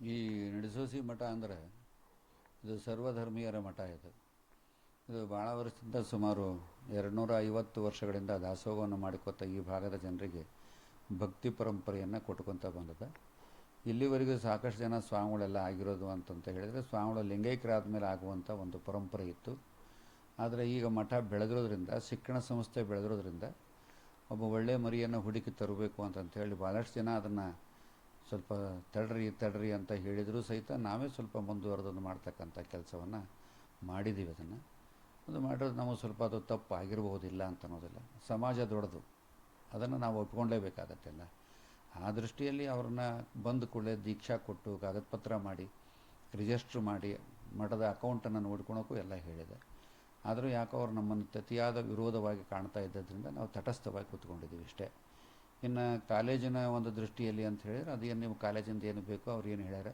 ಈ ನಡೆಸೋಸಿ ಮಠ ಅಂದರೆ ಇದು ಸರ್ವಧರ್ಮೀಯರ ಮಠ ಇದು. ಇದು ಭಾಳ ವರ್ಷದಿಂದ ಸುಮಾರು ಎರಡುನೂರ ಐವತ್ತು ವರ್ಷಗಳಿಂದ ದಾಸೋಹವನ್ನು ಮಾಡಿಕೊತ ಈ ಭಾಗದ ಜನರಿಗೆ ಭಕ್ತಿ ಪರಂಪರೆಯನ್ನು ಕೊಟ್ಕೊತ ಬಂದದ. ಇಲ್ಲಿವರೆಗೂ ಸಾಕಷ್ಟು ಜನ ಸ್ವಾಮಿಗಳೆಲ್ಲ ಆಗಿರೋದು ಅಂತಂತ ಹೇಳಿದರೆ ಸ್ವಾಮಿಗಳು ಲಿಂಗೈಕ್ಯರಾದ ಮೇಲೆ ಆಗುವಂಥ ಒಂದು ಪರಂಪರೆ ಇತ್ತು. ಆದರೆ ಈಗ ಮಠ ಬೆಳೆದಿರೋದ್ರಿಂದ, ಶಿಕ್ಷಣ ಸಂಸ್ಥೆ ಬೆಳೆದಿರೋದ್ರಿಂದ, ಒಬ್ಬ ಒಳ್ಳೆಯ ಮರಿಯನ್ನು ಹುಡುಕಿ ತರಬೇಕು ಅಂತಂತ ಹೇಳಿ ಭಾಳಷ್ಟು ಜನ ಅದನ್ನು ಸ್ವಲ್ಪ ತಡ್ರಿ ತಡ್ರಿ ಅಂತ ಹೇಳಿದರೂ ಸಹಿತ ನಾವೇ ಸ್ವಲ್ಪ ಮುಂದುವರೆದನ್ನು ಮಾಡ್ತಕ್ಕಂಥ ಕೆಲಸವನ್ನು ಮಾಡಿದ್ದೀವಿ ಅದನ್ನು. ಅದು ಮಾಡಿರೋದು ನಮಗೆ ಸ್ವಲ್ಪ ಅದು ತಪ್ಪು ಆಗಿರಬಹುದಿಲ್ಲ ಅಂತ ಅನ್ನೋದಿಲ್ಲ. ಸಮಾಜ ದೊಡ್ಡದು. ಅದನ್ನು ನಾವು ಒಪ್ಕೊಳ್ಳೇಬೇಕಾಗತ್ತೆಲ್ಲ ಆ ದೃಷ್ಟಿಯಲ್ಲಿ ಅವ್ರನ್ನ ಬಂದ ಕೂಡಲೇ ದೀಕ್ಷಾ ಕೊಟ್ಟು ಕಾಗದ ಪತ್ರ ಮಾಡಿ, ರಿಜಿಸ್ಟ್ರ್ ಮಾಡಿ, ಮಠದ ಅಕೌಂಟನ್ನು ನೋಡ್ಕೊಳೋಕ್ಕೂ ಎಲ್ಲ ಹೇಳಿದೆ. ಆದರೂ ಯಾಕೋ ಅವ್ರು ನಮ್ಮನ್ನು ತತಿಯಾದ ವಿರೋಧವಾಗಿ ಕಾಣ್ತಾ ಇದ್ದರಿಂದ ನಾವು ತಟಸ್ಥವಾಗಿ ಕೂತ್ಕೊಂಡಿದ್ದೀವಿ ಇಷ್ಟೇ. ಇನ್ನು ಕಾಲೇಜಿನ ಒಂದು ದೃಷ್ಟಿಯಲ್ಲಿ ಅಂತ ಹೇಳಿದ್ರೆ ಅದೇನು ನಿಮ್ಮ ಕಾಲೇಜಿಂದ ಏನು ಬೇಕೋ ಅವ್ರು ಏನು ಹೇಳ್ಯಾರ,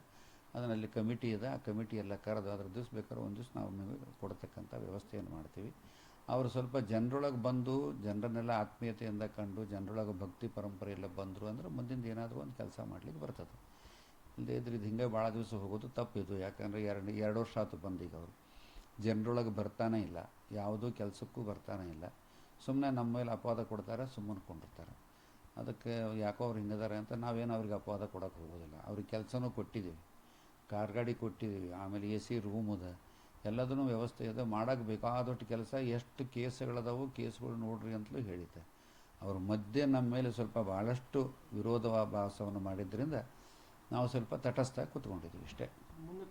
ಅದರಲ್ಲಿ ಕಮಿಟಿ ಇದೆ. ಆ ಕಮಿಟಿ ಎಲ್ಲ ಕರೆದು ಅದ್ರ ದಿವ್ಸ ಬೇಕಾದ್ರೆ ಒಂದು ದಿವ್ಸ ನಾವು ನಿಮಗೆ ಕೊಡ್ತಕ್ಕಂಥ ವ್ಯವಸ್ಥೆಯನ್ನು ಮಾಡ್ತೀವಿ. ಅವರು ಸ್ವಲ್ಪ ಜನರೊಳಗೆ ಬಂದು, ಜನರನ್ನೆಲ್ಲ ಆತ್ಮೀಯತೆಯಿಂದ ಕಂಡು, ಜನರೊಳಗೆ ಭಕ್ತಿ ಪರಂಪರೆ ಎಲ್ಲ ಬಂದರು ಅಂದ್ರೆ ಮುಂದಿನ ಏನಾದರೂ ಒಂದು ಕೆಲಸ ಮಾಡ್ಲಿಕ್ಕೆ ಬರ್ತದೆ. ಇಲ್ಲದೇ ಇದ್ರೆ ಇದು ಹಿಂಗೆ ಭಾಳ ದಿವಸ ಹೋಗೋದು ತಪ್ಪಿದು. ಯಾಕಂದರೆ ಎರಡು ಎರಡು ವರ್ಷ ಆತು ಬಂದೀಗ ಅವರು. ಜನರೊಳಗೆ ಬರ್ತಾನೇ ಇಲ್ಲ. ಯಾವುದೂ ಕೆಲಸಕ್ಕೂ ಬರ್ತಾನೇ ಇಲ್ಲ. ಸುಮ್ಮನೆ ನಮ್ಮ ಮೇಲೆ ಅಪವಾದ ಕೊಡ್ತಾರೆ, ಸುಮ್ಮನೆ ಕೊಂಡಿರ್ತಾರೆ. ಅದಕ್ಕೆ ಯಾಕೋ ಅವ್ರು ಹಿಂಗಿದ್ದಾರೆ ಅಂತ ನಾವೇನು ಅವ್ರಿಗೆ ಅಪವಾದ ಕೊಡೋಕೆ ಹೋಗೋದಿಲ್ಲ. ಅವ್ರಿಗೆ ಕೆಲಸನೂ ಕೊಟ್ಟಿದ್ದೀವಿ. ಕಾರ್ ಗಾಡಿ ಕೊಟ್ಟಿದ್ದೀವಿ. ಆಮೇಲೆ ಎ ಸಿ ರೂಮ್ ಅದ ಎಲ್ಲದನ್ನೂ ವ್ಯವಸ್ಥೆ ಇದೆ. ಮಾಡೋಕ್ಕೆ ಬೇಕಾದಷ್ಟು ಕೆಲಸ ಎಷ್ಟು ಕೇಸ್ಗಳದಾವು ಕೇಸ್ಗಳು ನೋಡ್ರಿ ಅಂತಲೂ ಹೇಳಿದ್ದೆ. ಅವ್ರ ಮಧ್ಯೆ ನಮ್ಮ ಮೇಲೆ ಸ್ವಲ್ಪ ಭಾಳಷ್ಟು ವಿರೋಧಾಭಾಸವನ್ನು ಮಾಡಿದ್ದರಿಂದ ನಾವು ಸ್ವಲ್ಪ ತಟಸ್ಥ ಕೂತ್ಕೊಂಡಿದ್ವಿ ಇಷ್ಟೇ. ಮುಂದೆ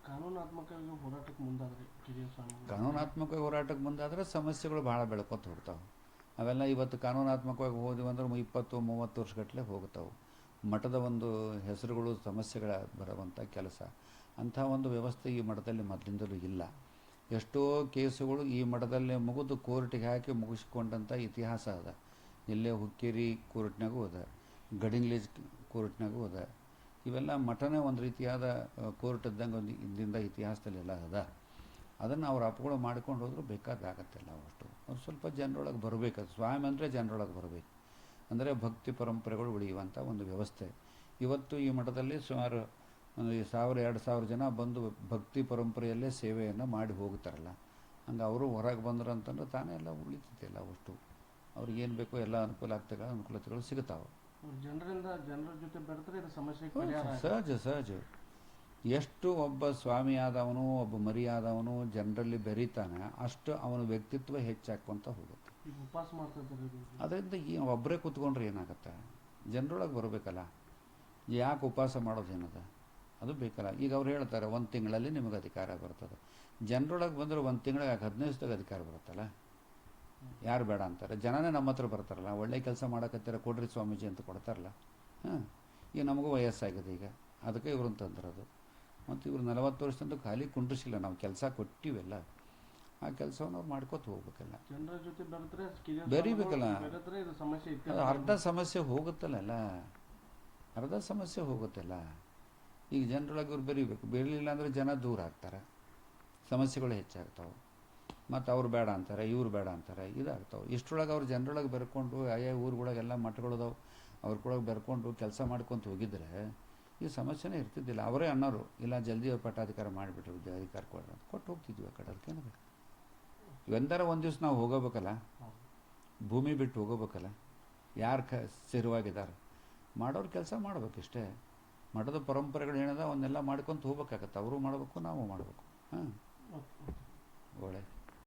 ಕಾನೂನಾತ್ಮಕವಾಗಿ ಹೋರಾಟಕ್ಕೆ ಮುಂದಾದರೆ ಸಮಸ್ಯೆಗಳು ಭಾಳ ಬೆಳ್ಕೊತ ಹೋಗ್ತಾವೆ. ಅವೆಲ್ಲ ಇವತ್ತು ಕಾನೂನಾತ್ಮಕವಾಗಿ ಹೋದ್ವಿ ಅಂದ್ರೆ ಇಪ್ಪತ್ತು, ಮೂವತ್ತು ವರ್ಷಗಟ್ಟಲೆ ಹೋಗ್ತಾವೆ ಮಠದ ಒಂದು ಹೆಸರುಗಳು ಸಮಸ್ಯೆಗಳ ಬರುವಂಥ ಕೆಲಸ. ಅಂಥ ಒಂದು ವ್ಯವಸ್ಥೆ ಈ ಮಠದಲ್ಲಿ ಮೊದಲಿಂದಲೂ ಇಲ್ಲ. ಎಷ್ಟೋ ಕೇಸುಗಳು ಈ ಮಠದಲ್ಲೇ ಮುಗಿದು ಕೋರ್ಟಿಗೆ ಹಾಕಿ ಮುಗಿಸ್ಕೊಂಡಂಥ ಇತಿಹಾಸ ಅದ. ಇಲ್ಲೇ ಹುಕ್ಕೇರಿ ಕೋರ್ಟ್ನಾಗೂ ಅದ, ಗಡಿಂಗ್ಲೇಜ್ ಕೋರ್ಟ್ನಾಗೂ ಅದ. ಇವೆಲ್ಲ ಮಠನೇ ಒಂದು ರೀತಿಯಾದ ಕೋರ್ಟ್ ಇದ್ದಂಗೆ ಒಂದು ಹಿಂದಿಂದ ಇತಿಹಾಸದಲ್ಲೆಲ್ಲ ಅದ. ಅದನ್ನು ಅವ್ರು ಅಪ್ಗಳು ಮಾಡ್ಕೊಂಡು ಹೋದ್ರು ಬೇಕಾದಾಗತ್ತೆಲ್ಲ ಅವಷ್ಟು. ಅವ್ರು ಸ್ವಲ್ಪ ಜನರೊಳಗೆ ಬರಬೇಕು ಸ್ವಾಮಿ ಅಂದರೆ ಜನರೊಳಗೆ ಬರಬೇಕು. ಅಂದರೆ ಭಕ್ತಿ ಪರಂಪರೆಗಳು ಉಳಿಯುವಂಥ ಒಂದು ವ್ಯವಸ್ಥೆ. ಇವತ್ತು ಈ ಮಠದಲ್ಲಿ ಸುಮಾರು ಒಂದು ಸಾವಿರ ಎರಡು ಸಾವಿರ ಜನ ಬಂದು ಭಕ್ತಿ ಪರಂಪರೆಯಲ್ಲೇ ಸೇವೆಯನ್ನು ಮಾಡಿ ಹೋಗ್ತಾರಲ್ಲ. ಹಂಗೆ ಅವರು ಹೊರಗೆ ಬಂದರು ಅಂತಂದ್ರೆ ತಾನೇ ಎಲ್ಲ ಉಳಿತೈತೆಲ್ಲ ಅವಷ್ಟು. ಅವ್ರಿಗೆ ಏನು ಬೇಕೋ ಎಲ್ಲ ಅನುಕೂಲ ಆಗ್ತದೆ ಅನುಕೂಲತೆಗಳು ಸಿಗುತ್ತಾವೆ ಜನರಿಂದ ಜನರ ಜೊತೆ ಬೆರೆತರೆ ಇದು ಆಗುತ್ತೆ. ಸಹಜ ಸಹಜ. ಎಷ್ಟು ಒಬ್ಬ ಸ್ವಾಮಿಯಾದವನು ಒಬ್ಬ ಮರಿಯಾದವನು ಜನರಲ್ಲಿ ಬೆರೀತಾನೆ ಅಷ್ಟು ಅವನ ವ್ಯಕ್ತಿತ್ವ ಹೆಚ್ಚಾಕೊಂತ ಹೋಗುತ್ತೆ. ಅದರಿಂದ ಈ ಒಬ್ಬರೇ ಕೂತ್ಕೊಂಡ್ರೆ ಏನಾಗುತ್ತೆ? ಜನರೊಳಗೆ ಬರಬೇಕಲ್ಲ. ಯಾಕೆ ಉಪವಾಸ ಮಾಡೋದೇನದ ಅದು ಬೇಕಲ್ಲ. ಈಗ ಅವ್ರು ಹೇಳ್ತಾರೆ ಒಂದು ತಿಂಗಳಲ್ಲಿ ನಿಮಗೆ ಅಧಿಕಾರ ಬರ್ತದೆ. ಜನರೊಳಗೆ ಬಂದರೆ ಒಂದು ತಿಂಗಳಿಗೆ ಯಾಕೆ ಹದಿನೈದು ಅಧಿಕಾರ ಬರುತ್ತಲ್ಲ? ಯಾರು ಬೇಡ ಅಂತಾರೆ? ಜನನೇ ನಮ್ಮ ಹತ್ರ ಬರ್ತಾರಲ್ಲ. ಒಳ್ಳೆ ಕೆಲಸ ಮಾಡಕತ್ತೀರ ಕೊಡ್ರಿ ಸ್ವಾಮೀಜಿ ಅಂತ ಕೊಡ್ತಾರಲ್ಲ. ಹಾಂ. ಈಗ ನಮಗೂ ವಯಸ್ಸಾಗಿದೆ ಈಗ. ಅದಕ್ಕೆ ಇವ್ರನ್ನ ತಂದಿರೋದು. ಮತ್ತು ಇವರು ನಲವತ್ತು ವರ್ಷದಿಂದ ಖಾಲಿ ಕುಂಡ್ರಿಸಿಲ್ಲ. ನಾವು ಕೆಲಸ ಕೊಟ್ಟಿವೆಲ್ಲ. ಆ ಕೆಲಸವನ್ನು ಅವ್ರು ಮಾಡ್ಕೋತ ಹೋಗ್ಬೇಕಲ್ಲ. ಜನರ ಜೊತೆ ಬೆರೆತರೆ ಕಿರಿಯ ಬೆರೀಬೇಕಲ್ಲ. ಸಮಸ್ಯೆ ಅರ್ಧ ಸಮಸ್ಯೆ ಹೋಗುತ್ತಲ್ಲ ಅರ್ಧ ಸಮಸ್ಯೆ ಹೋಗುತ್ತಲ್ಲ. ಈಗ ಜನರೊಳಗೆ ಇವ್ರು ಬೆರಿಬೇಕು. ಬೆರಲಿಲ್ಲ ಅಂದರೆ ಜನ ದೂರ ಆಗ್ತಾರೆ. ಸಮಸ್ಯೆಗಳು ಹೆಚ್ಚಾಗ್ತಾವೆ. ಮತ್ತು ಅವ್ರು ಬೇಡ ಅಂತಾರೆ ಇವ್ರು ಬೇಡ ಅಂತಾರೆ ಇದಾಗ್ತಾವೆ. ಇಷ್ಟರೊಳಗೆ ಅವ್ರು ಜನರೊಳಗೆ ಬೆರ್ಕೊಂಡು ಆಯಾ ಊರುಗಳಾಗೆಲ್ಲ ಮಠಗಳದಾವೆ ಅವ್ರ ಕೂಡ ಬೆರ್ಕೊಂಡು ಕೆಲಸ ಮಾಡ್ಕೊತ ಹೋಗಿದ್ರೆ ಈ ಸಮಸ್ಯೆನೇ ಇರ್ತಿದ್ದಿಲ್ಲ. ಅವರೇ ಅನ್ನೋರು ಇಲ್ಲ ಜಲ್ದಿ ಅವ್ರು ಪಟ್ಟಾಧಿಕಾರ ಮಾಡಿಬಿಟ್ರು ವಿದ್ಯಾ ಅಧಿಕಾರ ಕೊಡ್ರಿ ಅಂತ ಕೊಟ್ಟು ಹೋಗ್ತಿದ್ವಿ ಆ ಕಡೆ ಅದಕ್ಕೇನದ ಇವೆಂದಾರ ಒಂದು ದಿವ್ಸ ನಾವು ಹೋಗೋಬೇಕಲ್ಲ? ಭೂಮಿ ಬಿಟ್ಟು ಹೋಗೋಬೇಕಲ್ಲ? ಯಾರು ಕ ಸ್ಥಿರವಾಗಿದ್ದಾರೆ? ಮಾಡೋರು ಕೆಲಸ ಮಾಡಬೇಕಿಷ್ಟೇ. ಮಠದ ಪರಂಪರೆಗಳು ಏನದ ಅವನ್ನೆಲ್ಲ ಮಾಡ್ಕೊಂತ ಹೋಗ್ಬೇಕಾಗತ್ತೆ. ಅವರು ಮಾಡಬೇಕು ನಾವು ಮಾಡಬೇಕು. ಹಾಂ.